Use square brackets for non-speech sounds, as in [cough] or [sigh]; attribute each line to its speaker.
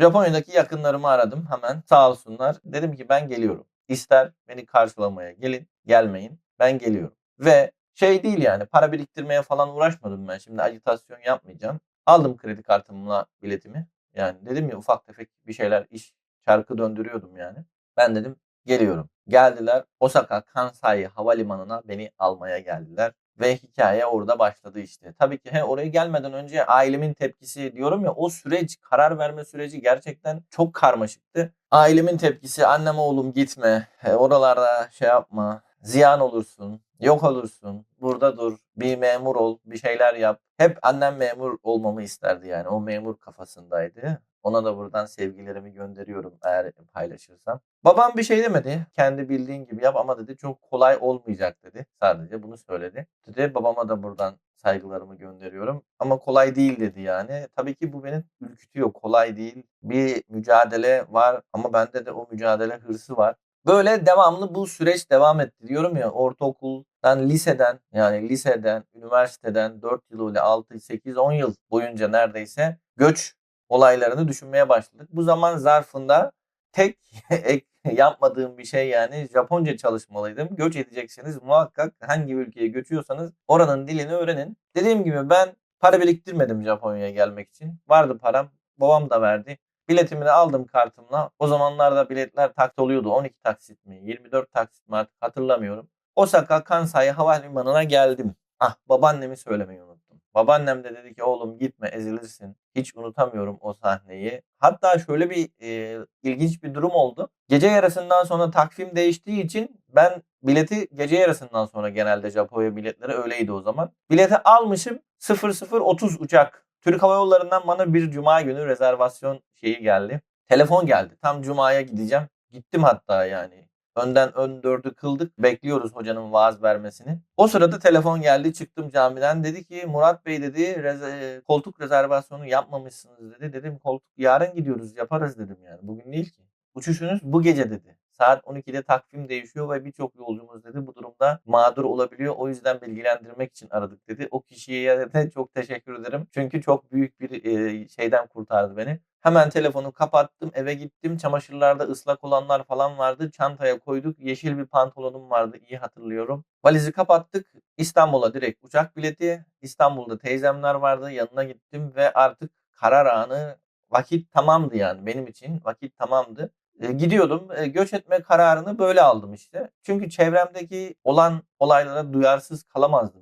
Speaker 1: Japonya'daki yakınlarımı aradım hemen sağ olsunlar. Dedim ki ben geliyorum. İster beni karşılamaya gelin, gelmeyin. Ben geliyorum. Ve şey değil yani para biriktirmeye falan uğraşmadım ben. Şimdi ajitasyon yapmayacağım. Aldım kredi kartımla biletimi. Yani dedim ya ufak tefek bir şeyler iş çarkı döndürüyordum yani. Ben dedim geliyorum. Geldiler Osaka Kansai havalimanına beni almaya geldiler. Ve hikaye orada başladı işte. Tabii ki he, oraya gelmeden önce ailemin tepkisi diyorum ya o süreç karar verme süreci gerçekten çok karmaşıktı. Ailemin tepkisi annem oğlum gitme he, oralarda şey yapma ziyan olursun yok olursun burada dur bir memur ol bir şeyler yap. Hep annem memur olmamı isterdi yani o memur kafasındaydı. Ona da buradan sevgilerimi gönderiyorum eğer paylaşırsam. Babam bir şey demedi. Kendi bildiğin gibi yap ama dedi çok kolay olmayacak dedi. Sadece bunu söyledi. Dedi babama da buradan saygılarımı gönderiyorum. Ama kolay değil dedi yani. Tabii ki bu beni ürkütüyor. Kolay değil. Bir mücadele var ama bende de o mücadele hırsı var. Böyle devamlı bu süreç devam etti. Diyorum ya ortaokuldan, liseden yani liseden, üniversiteden 4 yıl ile 6, 8, 10 yıl boyunca neredeyse göç olaylarını düşünmeye başladık. Bu zaman zarfında tek [laughs] ek yapmadığım bir şey yani Japonca çalışmalıydım. Göç edecekseniz muhakkak hangi ülkeye göçüyorsanız oranın dilini öğrenin. Dediğim gibi ben para biriktirmedim Japonya'ya gelmek için. Vardı param. Babam da verdi. Biletimi de aldım kartımla. O zamanlarda biletler taksit oluyordu. 12 taksit mi? 24 taksit mi artık hatırlamıyorum. Osaka Kansai Havalimanı'na geldim. Ah babaannemi söylemeyi unuttum. Babaannem de dedi ki oğlum gitme ezilirsin. Hiç unutamıyorum o sahneyi. Hatta şöyle bir e, ilginç bir durum oldu. Gece yarısından sonra takvim değiştiği için ben bileti gece yarısından sonra genelde Japonya biletleri öyleydi o zaman. Bileti almışım 00.30 uçak. Türk Hava Yolları'ndan bana bir cuma günü rezervasyon şeyi geldi. Telefon geldi. Tam cumaya gideceğim. Gittim hatta yani. Önden ön dördü kıldık. Bekliyoruz hocanın vaaz vermesini. O sırada telefon geldi. Çıktım camiden. Dedi ki Murat Bey dedi reze- koltuk rezervasyonu yapmamışsınız dedi. Dedim koltuk yarın gidiyoruz yaparız dedim yani. Bugün değil ki. Uçuşunuz bu gece dedi. Saat 12'de takvim değişiyor ve birçok yolcumuz dedi bu durumda mağdur olabiliyor. O yüzden bilgilendirmek için aradık dedi. O kişiye de çok teşekkür ederim. Çünkü çok büyük bir e, şeyden kurtardı beni. Hemen telefonu kapattım, eve gittim. Çamaşırlarda ıslak olanlar falan vardı. Çantaya koyduk. Yeşil bir pantolonum vardı, iyi hatırlıyorum. Valizi kapattık. İstanbul'a direkt uçak bileti. İstanbul'da teyzemler vardı. Yanına gittim ve artık karar anı vakit tamamdı yani benim için. Vakit tamamdı. E, gidiyordum. E, göç etme kararını böyle aldım işte. Çünkü çevremdeki olan olaylara duyarsız kalamazdım.